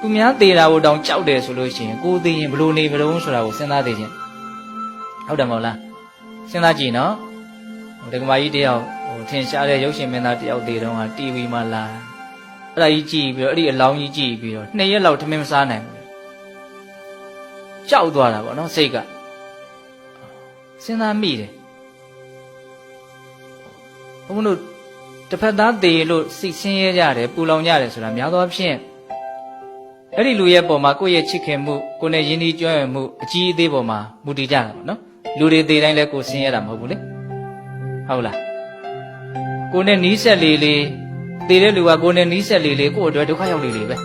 သူများသေးတာကိုတောင်ကြောက်တယ်ဆိုလို့ရှိရင်ကိုယ်သေးရင်ဘလို့နေမလို့ဆိုတာကိုစဉ်းစားသေးခြင်းဟုတ်တယ်မဟုတ်လားစဉ်းစားကြည့်နော်ဟိုဒကမာကြီးတယောက်ဟိုထင်ရှားတဲ့ရုပ်ရှင်မင်းသားတယောက်သေးတော့က TV မှာလာအဲ့ဒါကြီးကြည့်ပြီးတော့အဲ့ဒီအလောင်းကြီးကြည့်ပြီးတော့နှစ်ရက်လောက်ထမင်းမစားနိုင်ဘူးကြောက်သွားတာပေါ့နော်စိတ်ကစဉ်းစားမိတယ်ဘုန်းတို့တစ်ဖက်သားသေးလို့စိတ်ဆင်းရဲကြတယ်ပူလောင်ကြတယ်ဆိုတာများသောအားဖြင့် အဲ့ဒီလူရဲ့ပုံမှာကိုယ့်ရဲ့ချစ်ခင်မှုကိုယ်နဲ့ယဉ်ကျေးကျွမ်းဝင်မှုအကြီးအသေးပုံမှာမူတည်ကြတာပေါ့နော်လူတွေသေးတိုင်းလဲကိုယ်ဆင်းရဲတာမဟုတ်ဘူးလေဟုတ်လားကိုယ်နဲ့နီးစက်လေးလေးသေးတဲ့လူကကိုယ်နဲ့နီးစက်လေးလေးကိုယ့်အတွက်ဒုက္ခရောက်လေးလေးပဲ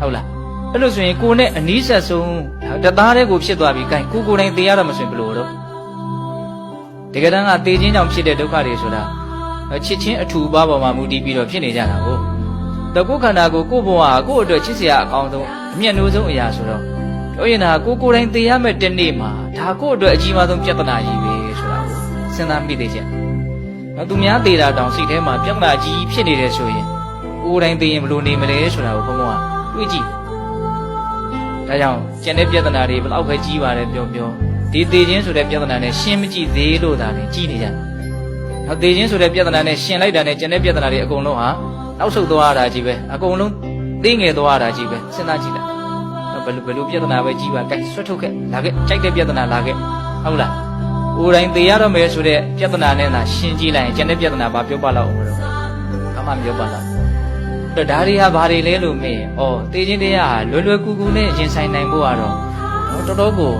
ဟုတ်လားအဲ့လိုဆိုရင်ကိုယ်နဲ့အနီးဆက်ဆုံးတသားတည်းကိုဖြစ်သွားပြီ gain ကိုကိုယ်တိုင်သေရတော့မဆိုရင်ဘယ်လိုတော့တကယ်တမ်းကသေခြင်းကြောင့်ဖြစ်တဲ့ဒုက္ခတွေဆိုတာချစ်ချင်းအထူပါပေါ်မှာမူတည်ပြီးတော့ဖြစ်နေကြတာကိုတ ကုခန္ဓာကိုကိုယ့်ဘဝကိုယ့်အတွက်ချစ်စရာအကောင်းဆုံးအမျက်နှိုးဆုံးအရာဆိုတော့ပြောရင်ဒါကိုကိုယ်တိုင်သေရမယ့်တနေ့မှာဒါကိုယ့်အတွက်အကြီးမားဆုံးပြဿနာကြီးပဲဆိုတာကိုစဉ်းစားမိသေးချက်နော်သူများသေတာတောင်စိတ်ထဲမှာပြဿနာကြီးဖြစ်နေတယ်ဆိုရင်ကိုယ်တိုင်သေရင်ဘယ်လိုနေမလဲဆိုတာကိုဘုံဘုံကတွေးကြည့်ဒါကြောင့်ကျန်တဲ့ပြဿနာတွေဘယ်လောက်ပဲကြီးပါတယ်ပြောပြောဒီသေခြင်းဆိုတဲ့ပြဿနာနဲ့ရှင်းမကြည့်သေးလို့ဒါနဲ့ကြီးနေကြတယ်။နောက်သေခြင်းဆိုတဲ့ပြဿနာနဲ့ရှင်းလိုက်တာနဲ့ကျန်တဲ့ပြဿနာတွေအကုန်လုံးဟာ နောက်ဆုတ်သွားရတာကြီးပဲအကုန်လုံးသိငယ်သွားရတာကြီးပဲစဉ်းစားကြည့်လိုက်။ဘယ်လိုဘယ်လိုပြဿနာပဲကြီးပါကဲဆွတ်ထုတ်ခဲ့လာခဲ့ကြိုက်တဲ့ပြဿနာလာခဲ့ဟုတ်လား။ကိုယ်တိုင်သေရတော့မယ်ဆိုတဲ့ပြဿနာနဲ့သာရှင်းကြည့်လိုက်ရင်ကျန်တဲ့ပြဿနာဘာပြောပါလောက်အောင်မလို့ဘာမှမပြောပါလား။တော့ဒါတွေဟာဘာတွေလဲလို့မေးရင်ဩတေခြင်းတရားဟာလွယ်လွယ်ကူကူနဲ့ရင်ဆိုင်နိုင်ဖို့ကတော့တော်တော်ကို